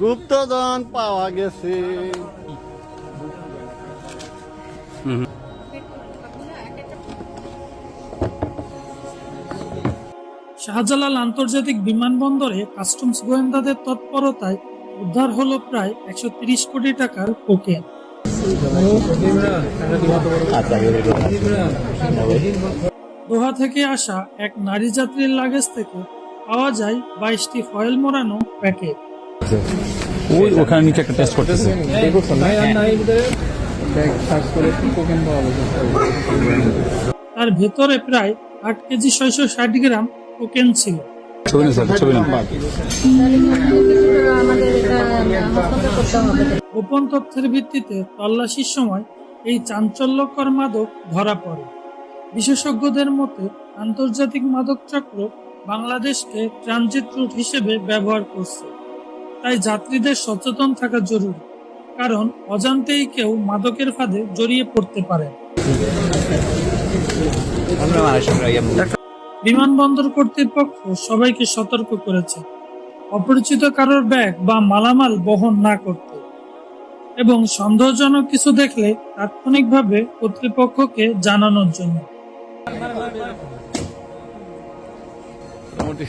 গুপ্তধন পাওয়া গেছে। শাহজালাল আন্তর্জাতিক বিমানবন্দরে কাস্টমস গোয়েন্দাদের তৎপরতায় উদ্ধার হলো প্রায় একশো তিরিশ কোটি টাকার কোকেন। দোহা থেকে আসা এক নারী যাত্রীর লাগেজ থেকে পাওয়া যায় বাইশটি ফয়েল মোড়ানো প্যাকেট। ওই ওখানে নিচে একটা টেস্ট করতেছে। তার ভেতরে প্রায় আট কেজি ছয়শো ষাট গ্রাম কোকেন ছিল। ছবি না স্যার ছবি না গোপন তথ্যের ভিত্তিতে তল্লাশির সময় এই চাঞ্চল্যকর মাদক ধরা পড়ে। বিশেষজ্ঞদের মতে আন্তর্জাতিক মাদক চক্র বাংলাদেশকে ট্রানজিট রুট হিসেবে ব্যবহার করছে। তাই যাত্রীদের সচেতন থাকা জরুরি। কারণ অজান্তেই কেউ মাদকের ফাঁদে জড়িয়ে পড়তে পারে। বিমানবন্দর কর্তৃপক্ষ সবাইকে সতর্ক করেছে। অপরিচিত কারোর ব্যাগ বা মালামাল বহন না করতে। এবং সন্দেহজনক কিছু দেখলে তাৎক্ষণিকভাবে কর্তৃপক্ষকে জানানোর জন্য। মোটামুটি